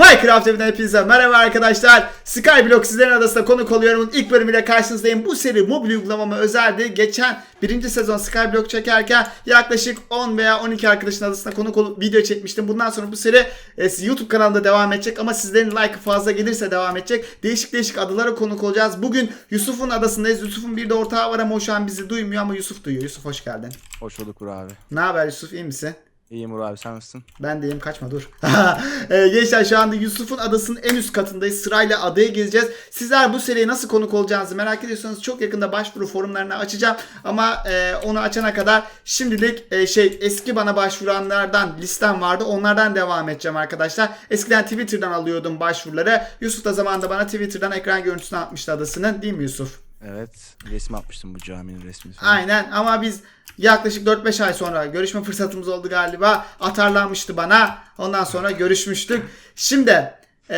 Minecraft evinden hepinize merhaba arkadaşlar. Skyblock sizlerin adasında konuk oluyorum. İlk bölümüyle karşınızdayım. Bu seri mobil uygulamama özeldi. Geçen birinci sezon Skyblock çekerken yaklaşık 10 veya 12 arkadaşın adasında konuk olup video çekmiştim. Bundan sonra bu seri e, YouTube kanalında devam edecek ama sizlerin like'ı fazla gelirse devam edecek. Değişik değişik adalara konuk olacağız. Bugün Yusuf'un adasındayız. Yusuf'un bir de ortağı var ama o şu an bizi duymuyor ama Yusuf duyuyor. Yusuf hoş geldin. Hoş bulduk abi. Ne haber Yusuf iyi misin? İyiyim Uğur abi sen nasılsın? Ben deyim kaçma dur. Ee, Gençler şu anda Yusuf'un adasının en üst katındayız. Sırayla adayı gezeceğiz. Sizler bu seriye nasıl konuk olacağınızı merak ediyorsanız çok yakında başvuru forumlarını açacağım. Ama e, onu açana kadar şimdilik e, şey eski bana başvuranlardan listem vardı. Onlardan devam edeceğim arkadaşlar. Eskiden Twitter'dan alıyordum başvuruları. Yusuf da zamanında bana Twitter'dan ekran görüntüsünü atmıştı adasının. Değil mi Yusuf? Evet. Resim atmıştım bu caminin resmini. falan. Aynen ama biz yaklaşık 4-5 ay sonra görüşme fırsatımız oldu galiba. Atarlanmıştı bana. Ondan sonra görüşmüştük. Şimdi e,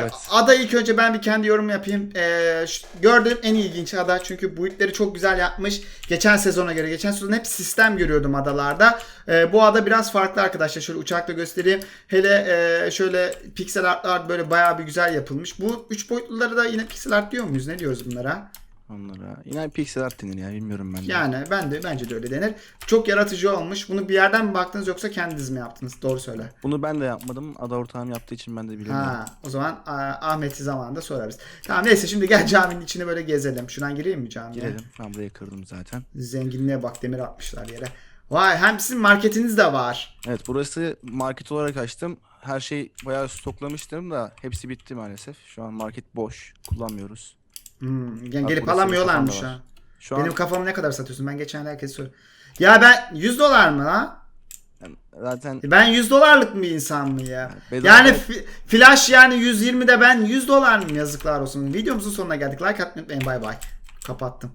Evet. ada ilk önce ben bir kendi yorum yapayım. E, gördüğüm en ilginç ada çünkü boyutları çok güzel yapmış. Geçen sezona göre. Geçen sezon hep sistem görüyordum adalarda. E, bu ada biraz farklı arkadaşlar. Şöyle uçakla göstereyim. Hele e, şöyle piksel artlar böyle bayağı bir güzel yapılmış. Bu 3 boyutlulara da yine piksel art diyor muyuz? Ne diyoruz bunlara? Onlara. Yine pixel art denir ya bilmiyorum ben de. Yani ben de bence de öyle denir. Çok yaratıcı olmuş. Bunu bir yerden mi baktınız yoksa kendiniz mi yaptınız? Doğru söyle. Bunu ben de yapmadım. Ada ortağım yaptığı için ben de bilemiyorum. Ha, o zaman Ahmet'i zamanında sorarız. Tamam neyse şimdi gel caminin içine böyle gezelim. Şuradan gireyim mi camiye? Girelim. Ben burayı kırdım zaten. Zenginliğe bak demir atmışlar yere. Vay hem sizin marketiniz de var. Evet burası market olarak açtım. Her şey bayağı stoklamıştım da hepsi bitti maalesef. Şu an market boş. Kullanmıyoruz. Hmm, yani gelip burası alamıyorlar mı bir şu an? Benim kafamı ne kadar satıyorsun? Ben geçen herkese soruyorum. Ya ben 100 dolar mı lan? zaten Ben 100 dolarlık mı insan mı ya? bedava- Yani fi- flash yani 120'de ben 100 dolar mıyım yazıklar olsun. Videomuzun sonuna geldik. Like atmayı unutmayın. Bay bay. Kapattım.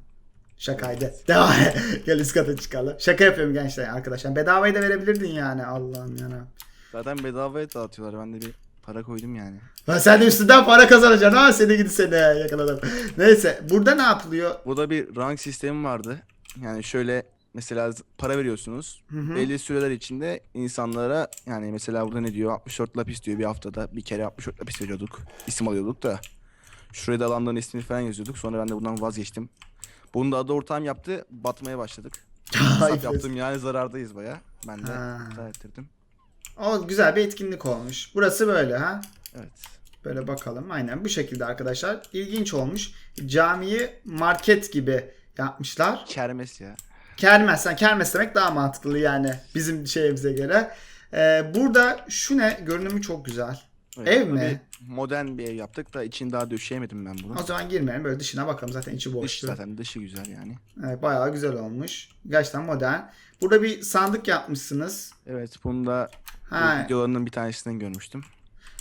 Şakaydı. Devam. Gel üst kata çıkalım. Şaka yapıyorum gençler arkadaşlar. Bedavayı da verebilirdin yani. Allah'ım yana. zaten bedavaya dağıtıyorlar. Ben de bir para koydum yani. Lan sen de üstünden para kazanacaksın ha seni gidi seni yakaladım. Neyse burada ne yapılıyor? Burada bir rank sistemi vardı. Yani şöyle mesela para veriyorsunuz. hı. Belli süreler içinde insanlara yani mesela burada ne diyor 64 lapis diyor bir haftada bir kere 64 lapis veriyorduk. İsim alıyorduk da. Şuraya da alanların ismini falan yazıyorduk. Sonra ben de bundan vazgeçtim. Bunu da adı ortağım yaptı. Batmaya başladık. Hesap yaptım yani zarardayız baya. Ben de Ha. iptal ettirdim. O güzel bir etkinlik olmuş. Burası böyle ha. Evet. Böyle bakalım. Aynen bu şekilde arkadaşlar. İlginç olmuş. Camiyi market gibi yapmışlar. Kermes ya. Kermes. Sen kermes demek daha mantıklı yani bizim şeyimize göre. Ee, burada şu ne? Görünümü çok güzel. Evet, Ev mi? bir modern bir ev yaptık da içini daha döşeyemedim ben bunu. O zaman girmeyelim. Böyle dışına bakalım. Zaten içi Dış boştu. zaten dışı güzel yani. Evet, bayağı güzel olmuş. Gerçekten modern. Burada bir sandık yapmışsınız. Evet bunu da Ha. bu videolarının bir tanesinden görmüştüm.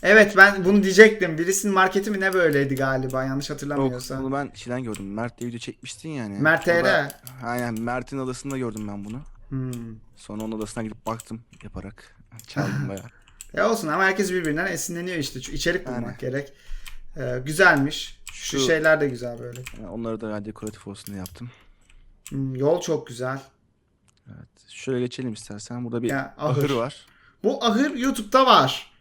Evet ben bunu diyecektim. Birisinin marketi mi ne böyleydi galiba yanlış Yok hatırlamıyorsam. bunu ben şeyden gördüm. Mert diye video çekmiştin yani. Mert TR. Aynen Mert'in adasında gördüm ben bunu. Hmm. Sonra onun adasına gidip baktım yaparak. Çaldım bayağı. Ya olsun ama herkes birbirinden esinleniyor işte. Çünkü içerik bulmak Yani. gerek. Ee, güzelmiş. Şu, Şu- şeyler de güzel böyle. Yani onları da ben dekoratif olsun diye yaptım. Hmm, yol çok güzel. Evet. Şöyle geçelim istersen. Burada bir Ya, ahır. ahır var. Bu ahır YouTube'da var.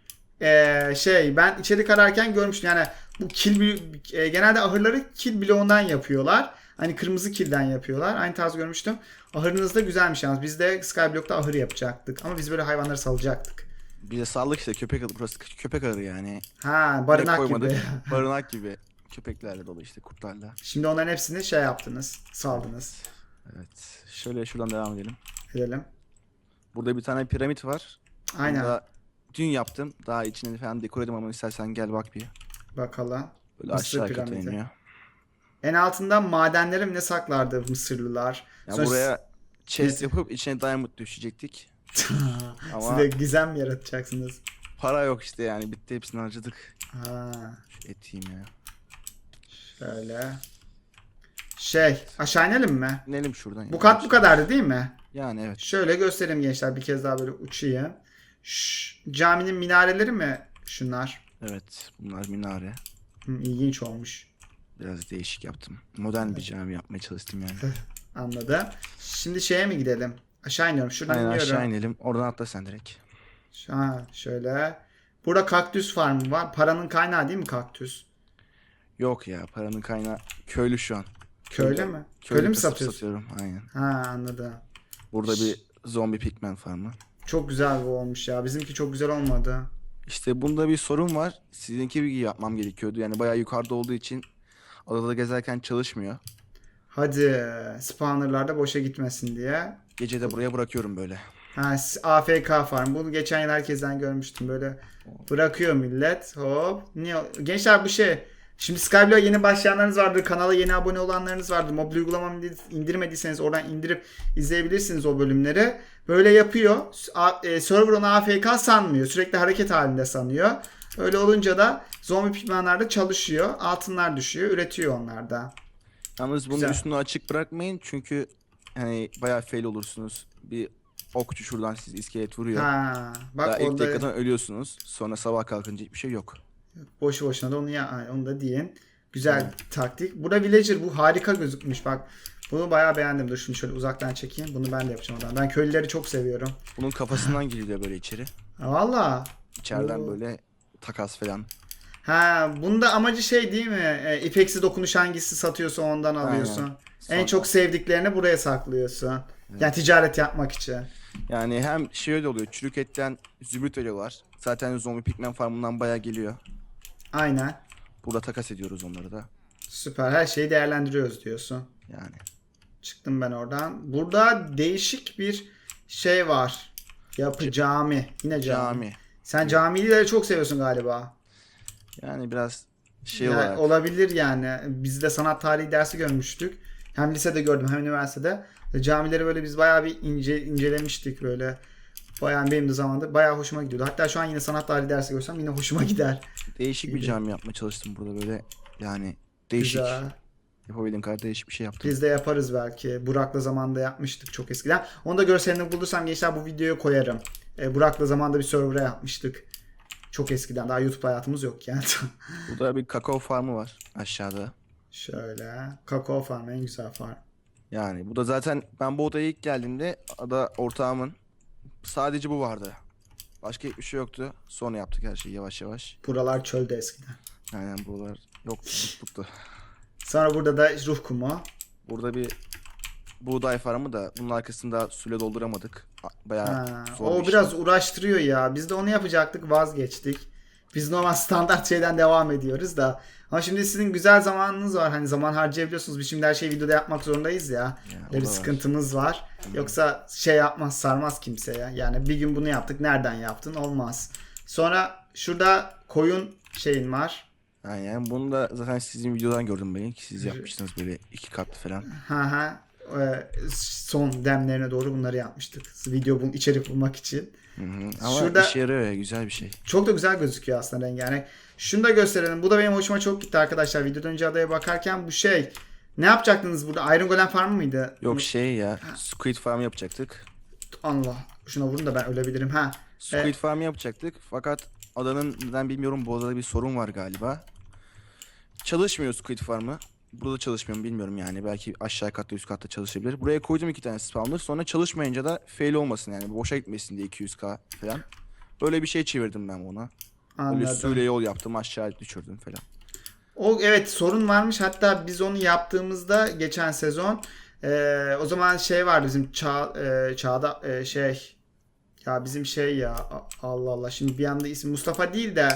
Ee, şey ben içerik ararken görmüştüm. Yani bu kil e, genelde ahırları kil bloğundan yapıyorlar. Hani kırmızı kilden yapıyorlar. Aynı tarz görmüştüm. Ahırınız da güzelmiş yalnız. Biz de Skyblock'ta ahır yapacaktık. Ama biz böyle hayvanları salacaktık. Bir de sağlık işte köpek adı. Burası köpek ahırı yani. Ha barınak koymadık. gibi. Barınak gibi. Köpeklerle dolu işte kurtlarla. Şimdi onların hepsini şey yaptınız. Saldınız. Evet. Şöyle şuradan devam edelim. Edelim. Burada bir tane piramit var. Aynen. Bunu da dün yaptım. Daha içini falan dekore edeyim ama istersen gel bak bir. Bakalım. Böyle Mısır aşağı kata piramidi. iniyor. En altında madenlerim ne saklardı Mısırlılar. Ya Sonra buraya chest yapıp içine diamond düşecektik. Siz Ama de gizem yaratacaksınız. para yok işte yani bitti hepsini harcadık. Ha, Şu eteyim ya. şöyle. Şey aşağı inelim mi? İnelim şuradan. Bu kat bu kadardı değil mi? Yani evet. Şöyle göstereyim gençler bir kez daha böyle uçayım. Şş, caminin minareleri mi şunlar? Evet. Bunlar minare. Hı, ilginç olmuş. Biraz değişik yaptım. Modern bir cami yapmaya çalıştım yani. Anladım. Şimdi şeye mi gidelim? Aşağı iniyorum. Şuradan Aynen iniyorum. aşağı inelim. Oradan atla sen direkt. Ha, şöyle. Burada kaktüs farmı var. Paranın kaynağı değil mi kaktüs? Yok ya paranın kaynağı köylü şu an. Köylü mü? Köylü mü kasıp satıyorsun? Satıyorum aynen. Ha anladım. Burada bir zombi pigmen farmı. Çok güzel bu olmuş ya. Bizimki çok güzel olmadı. İşte bunda bir sorun var. Sizinki gibi yapmam gerekiyordu. Yani bayağı yukarıda olduğu için adada gezerken çalışmıyor. Hadi spawnerlar da boşa gitmesin diye. Gece de buraya bırakıyorum böyle. Ha, AFK farm. Bunu geçen yıl herkesten görmüştüm. Böyle bırakıyor millet. Hop. Niye? Gençler bu şey. Şimdi Skyblock'a yeni başlayanlarınız vardır. Kanala yeni abone olanlarınız vardır. Mobil uygulamamı indirmediyseniz oradan indirip izleyebilirsiniz o bölümleri. Böyle yapıyor. E, server onu AFK sanmıyor. Sürekli hareket halinde sanıyor. Öyle olunca da zombi pigmenler de çalışıyor. Altınlar düşüyor. Üretiyor onlar da. Yalnız bunun Güzel. üstünü açık bırakmayın çünkü hani bayağı fail olursunuz. Bir okçu şuradan sizi iskelet vuruyor. Ha, Daha bak ilk orada dakikadan ölüyorsunuz. Sonra sabah kalkınca hiçbir şey yok. Boşu boşuna da onu ya onu da diyin. Güzel taktik. Burada villager bu harika gözükmüş bak. Bunu bayağı beğendim. Dur şunu şöyle uzaktan çekeyim. Bunu ben de yapacağım oradan. Ben köylüleri çok seviyorum. Bunun kafasından giriliyor böyle içeri. Valla. İçeriden Oo. böyle takas falan. Ha bunda amacı şey değil mi? E, ipeksi dokunuş hangisi satıyorsa ondan alıyorsun. En Sonra- çok sevdiklerini buraya saklıyorsun. Yani ticaret yapmak için. Yani hem şey öyle oluyor. Çürük etten zümrüt veriyorlar. Zaten zombi pigmen farmından bayağı geliyor. Aynen. Burada takas ediyoruz onları da. Süper. Her şeyi değerlendiriyoruz diyorsun. Yani. Çıktım ben oradan. Burada değişik bir şey var. Yapı cami. Yine cami. Cami. Sen camileri çok seviyorsun galiba. Yani biraz şey Yani olarak. olabilir yani. Biz de sanat tarihi dersi görmüştük. Hem lisede gördüm hem üniversitede. Camileri böyle biz bayağı bir ince incelemiştik böyle. Bayağı benim de zamanında bayağı hoşuma gidiyordu. Hatta şu an yine sanat tarihi dersi görsem yine hoşuma gider. Değişik bir gibi. cami yapmaya çalıştım burada böyle. Yani değişik. Güzel. Yapabildiğim kadar değişik bir şey yaptım. Biz de yaparız belki. Burak'la zamanında yapmıştık çok eskiden. Onu da görselini bulursam gençler bu videoya koyarım. E, Burak'la zamanında bir server'a yapmıştık. Çok eskiden. Daha YouTube hayatımız yok yani. Burada bir kakao farmı var aşağıda. Şöyle. Kakao farm en güzel farm. Yani bu da zaten ben bu odaya ilk geldiğimde ada ortağımın sadece bu vardı. Başka hiçbir şey yoktu. Sonra yaptık her şeyi yavaş yavaş. Buralar çölde eskiden. Aynen buralar yoktu tutluktu. Sonra burada da ruh kumu. Burada bir buğday farmı da bunun arkasında suyla dolduramadık. Bayağı Ha, zor o bir şey. biraz uğraştırıyor ya. Biz de onu yapacaktık vazgeçtik. Biz normal standart şeyden devam ediyoruz da. Ama şimdi sizin güzel zamanınız var. Hani zaman harcayabiliyorsunuz. Biz şimdi her şeyi videoda yapmak zorundayız ya. Ya, Öyle bir var. sıkıntımız var. Yoksa şey yapmaz sarmaz kimseye. Yani bir gün bunu yaptık. Nereden yaptın? Olmaz. Sonra şurada koyun şeyin var. Aynen bunu da zaten sizin videodan gördüm ben. ki Siz yapmıştınız böyle iki katlı falan. Ha ha. Ee, son demlerine doğru bunları yapmıştık. Video bul içerik bulmak için. Hı hı. Ama Şurada- işe yarıyor ya güzel bir şey. Çok da güzel gözüküyor aslında rengarenk. Şunu da gösterelim. Bu da benim hoşuma çok gitti arkadaşlar. Videodan önce adaya bakarken bu şey. Ne yapacaktınız burada? Iron Golem Farm mıydı? Yok şey ya Squid Farm yapacaktık. Allah. Şuna vurun da ben ölebilirim. Ha. Squid Evet. Farm yapacaktık fakat adanın neden bilmiyorum bu adada bir sorun var galiba. Çalışmıyor Squid Farm'ı. Burada çalışmıyor mu bilmiyorum yani. Belki aşağı katta üst katta çalışabilir. Buraya koydum iki tane spawner. Sonra çalışmayınca da fail olmasın yani. Boşa gitmesin diye 200k falan. Böyle bir şey çevirdim ben ona. Böyle Anladım. suyla yol yaptım aşağı düşürdüm falan. O evet sorun varmış. Hatta biz onu yaptığımızda geçen sezon eee, o zaman şey var bizim çağ, eee, çağda eee, şey ya bizim şey ya a- Allah Allah şimdi bir anda isim Mustafa değil de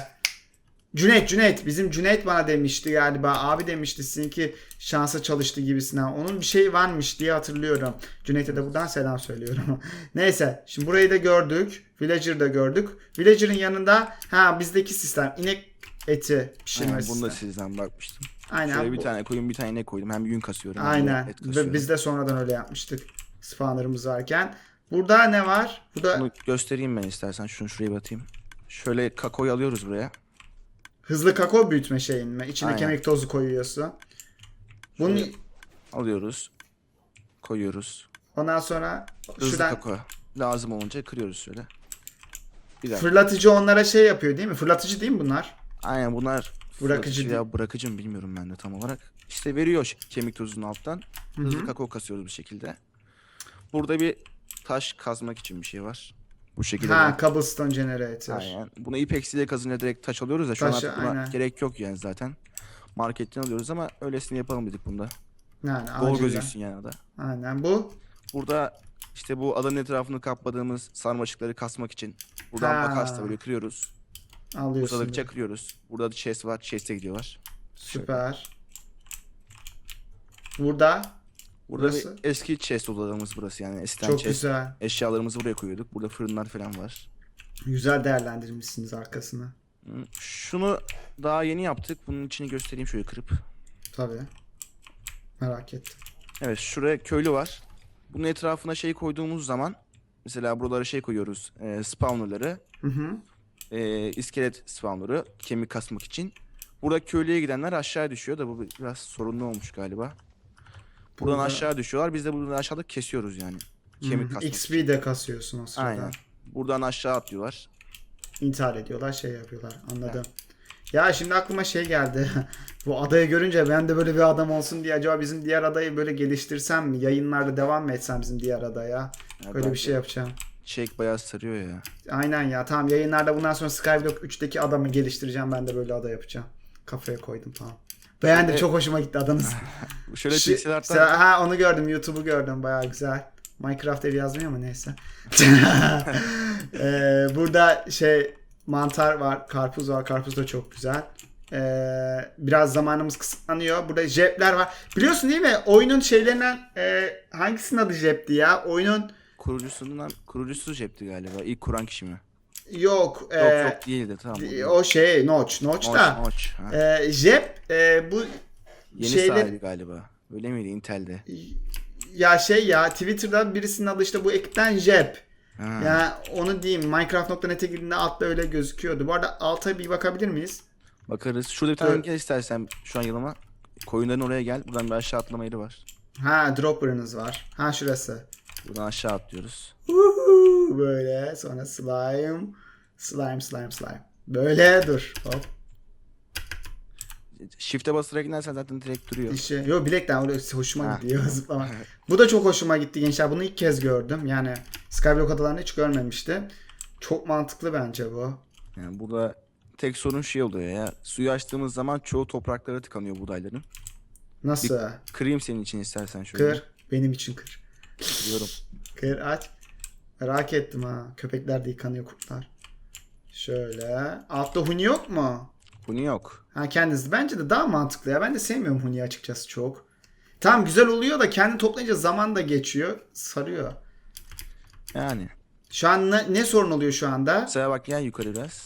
Cüneyt Cüneyt bizim Cüneyt bana demişti galiba abi demişti sizinki şansa çalıştı gibisinden onun bir şey varmış diye hatırlıyorum Cüneyt'e de buradan selam söylüyorum neyse şimdi burayı da gördük Villager'da gördük Villager'ın yanında ha bizdeki sistem inek eti pişirme Aynen, sistemi bunu da sizden bakmıştım. Aynen. Şöyle bir tane koyun bir tane ne koydum. Hem yün kasıyorum Aynen. et Ve kasıyorum. biz de sonradan öyle yapmıştık. Spawner'ımız varken. Burada ne var? Burada Bunu göstereyim ben istersen. Şunu şuraya batayım. Şöyle kakoyu alıyoruz buraya. Hızlı kakao büyütme şeyin mi? İçine Aynen. kemik tozu koyuyorsun. Bunu Şöyle. Alıyoruz. Koyuyoruz. ondan sonra Hızlı şuradan kakao. Lazım olunca kırıyoruz şöyle. Bir dakika. fırlatıcı onlara şey yapıyor değil mi? Fırlatıcı değil mi bunlar? Aynen bunlar Bırakıcı değil. veya bırakıcı mı bilmiyorum ben de tam olarak. İşte veriyor ş- kemik tozunu alttan. Hızlı kakao kasıyoruz bu şekilde. Burada bir taş kazmak için bir şey var. Bu şekilde. Ha cobblestone generator. Aynen. Bunu ipeksiyle kazınca direkt taş alıyoruz ya. Şu Taşı, an artık buna aynen. gerek yok yani zaten. Marketten alıyoruz ama öylesini yapalım dedik bunda. Yani Bol acilen. gözüksün yani ada. Aynen bu. Burada işte bu adanın etrafını kapladığımız sarmaşıkları kasmak için buradan Ha. makasla böyle kırıyoruz. Alıyorsun. Uzadıkça kırıyoruz. Burada da chest var. Chest'e gidiyorlar. Süper. Burada Burası? bir eski chest odamız burası yani eskiden çok chest. güzel. Eşyalarımızı buraya koyuyorduk. Burada fırınlar falan var. Güzel değerlendirmişsiniz arkasını. Şunu daha yeni yaptık. Bunun içini göstereyim şöyle kırıp. Tabii. Merak ettim. Evet şuraya köylü var. Bunun etrafına şey koyduğumuz zaman mesela buralara şey koyuyoruz. E, spawnerları. Hı hı. E, iskelet spawner'ı kemik kasmak için. Burada köylüye gidenler aşağı düşüyor da bu biraz sorunlu olmuş galiba. Buradan Burada- aşağı düşüyorlar. Biz de buradan aşağıda kesiyoruz yani. Kemik Hı kasmak XP de kasıyorsun o sırada. Aynen. Buradan aşağı atlıyorlar. İntihar ediyorlar, şey yapıyorlar. Anladım. Ya şimdi aklıma şey geldi. Bu adayı görünce ben de böyle bir adam olsun diye acaba bizim diğer adayı böyle geliştirsem mi? Yayınlarda devam mı etsem bizim diğer adaya? Ya Böyle bir şey yapacağım. Shake bayağı sarıyor ya. Aynen ya. Tamam yayınlarda bundan sonra Skyblock 3'teki adamı geliştireceğim. Ben de böyle ada yapacağım. Kafaya koydum tamam. Beğendim. Şimdi- Çok hoşuma gitti adanız. Şöyle Şi- pixel art'tan Şey, Sen- ha onu gördüm. YouTube'u gördüm. Bayağı güzel. Minecraft evi yazmıyor ama neyse. Ee, burada şey mantar var. Karpuz var. Karpuz da çok güzel. Ee, biraz zamanımız kısıtlanıyor. Burada jepler var. Biliyorsun değil mi? Oyunun şeylerinden e, hangisinin adı jepti ya? Oyunun kurucusundan kurucusu cepti galiba. İlk kuran kişi mi? Yok. e, yok yok değildi tamam. o şey Notch. Notch da. Notch. E, jep e, bu Yeni şeyler sahibi galiba. Öyle miydi Intel'de? ya şey ya Twitter'da birisinin adı işte bu ekipten Jep. Ha. Ya onu diyeyim Minecraft.net'e girdiğinde altta öyle gözüküyordu. Bu arada alta bir bakabilir miyiz? Bakarız. Şurada bir tane Evet. gel istersen şu an yanıma. Koyunların oraya gel. Buradan bir aşağı atlama yeri var. Ha dropper'ınız var. Ha şurası. Buradan aşağı atlıyoruz. Böyle sonra slime. Slime slime slime. Böyle dur. Hop. Shift'e basarak inersen zaten direkt duruyor. İşte, yo bilekten öyle hoşuma Ha. gidiyor zıplama. Bu da çok hoşuma gitti gençler. Bunu ilk kez gördüm. Yani Skyblock adalarını hiç görmemiştim. Çok mantıklı bence bu. Yani burada tek sorun şey oluyor ya. Suyu açtığımız zaman çoğu topraklara tıkanıyor buğdayların. Nasıl? Kırayım senin için istersen şöyle. Kır. Benim için kır. Kırıyorum. Kır aç. Merak ettim ha. Köpekler de yıkanıyor kurtlar. Şöyle. Altta huni yok mu? Bunu yok. Ha kendiniz. Bence de daha mantıklı ya. Ben de sevmiyorum huni açıkçası çok. Tam güzel oluyor da kendi toplayınca zaman da geçiyor. Sarıyor. Yani. Şu an ne, ne sorun oluyor şu anda? Mesela bak gel yukarı biraz.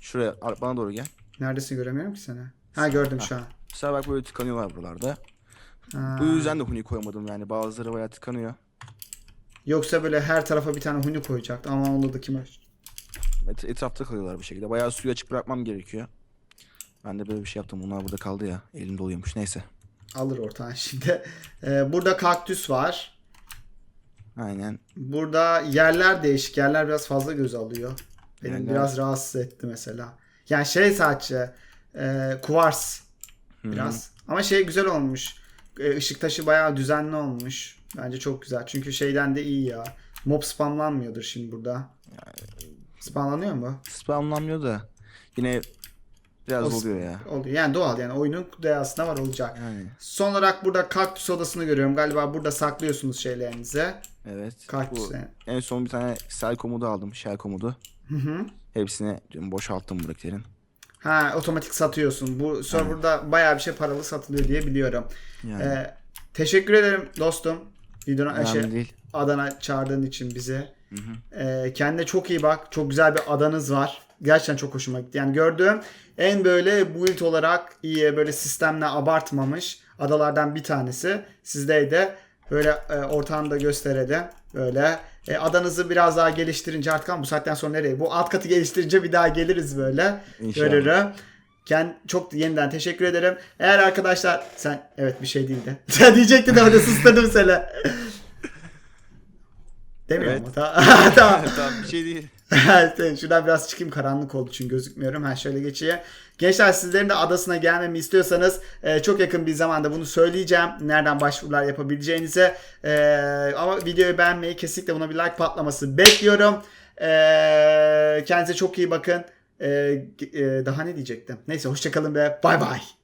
Şuraya bana doğru gel. Neredesin göremiyorum ki seni. Ha gördüm şu an. Mesela bak böyle tıkanıyorlar buralarda. Ha. Bu yüzden de huni koymadım yani. Bazıları bayağı tıkanıyor. Yoksa böyle her tarafa bir tane huni koyacaktı ama onda da kime? Et- etrafta kalıyorlar bir şekilde. Bayağı suyu açık bırakmam gerekiyor. Ben de böyle bir şey yaptım. Bunlar burada kaldı ya. Elim doluyormuş. Neyse. Alır ortadan şimdi. Ee, burada kaktüs var. Aynen. Burada yerler değişik. Yerler biraz fazla göz alıyor. Benim Yerler- biraz rahatsız etti mesela. Yani şey sadece e, kuvars biraz. Ama şey güzel olmuş. E, ışık taşı bayağı düzenli olmuş. Bence çok güzel. Çünkü şeyden de iyi ya. Mob spamlanmıyordur şimdi burada. Spamlanıyor mu? Spamlanmıyor da yine biraz O- oluyor ya. Oluyor. Yani doğal yani oyunun değasında var olacak. Yani Son olarak burada kaktüs odasını görüyorum. Galiba burada saklıyorsunuz şeylerinizi. evet. Kaktüs. En son bir tane sel komodu aldım. Shell komodu. Hı hı. Hepsini diyorum, boşalttım buradakilerin. Ha otomatik satıyorsun. Bu serverda bayağı bir şey paralı satılıyor diye biliyorum. Yani Ee, teşekkür ederim dostum. Önemli şey, değil. Adana çağırdığın için. Hı hı. Ee, kendine çok iyi bak. Çok güzel bir adanız var. Gerçekten çok hoşuma gitti. Yani gördüğüm en böyle build olarak iyi böyle sistemle abartmamış adalardan bir tanesi. Sizdeydi. Böyle e, ortağını da gösterelim. Böyle. E, adanızı biraz daha geliştirince artık ama bu saatten sonra nereye? Bu alt katı geliştirince bir daha geliriz böyle. İnşallah. Görürüm. Kend, çok yeniden teşekkür ederim. Eğer arkadaşlar sen evet bir şey değildi. Sen diyecektin orada susturdum seni. Demiyorum Evet. mu? Tamam. tamam. tamam bir şey değil. Şuradan biraz çıkayım karanlık olduğu için gözükmüyorum. Ha şöyle geçeyim. Gençler sizlerin de adasına gelmemi istiyorsanız e, çok yakın bir zamanda bunu söyleyeceğim. Nereden başvurular yapabileceğinize. E, ama videoyu beğenmeyi kesinlikle buna bir like patlaması bekliyorum. Ee, kendinize çok iyi bakın. Ee, e, daha ne diyecektim? Neyse hoşçakalın ve bay bay.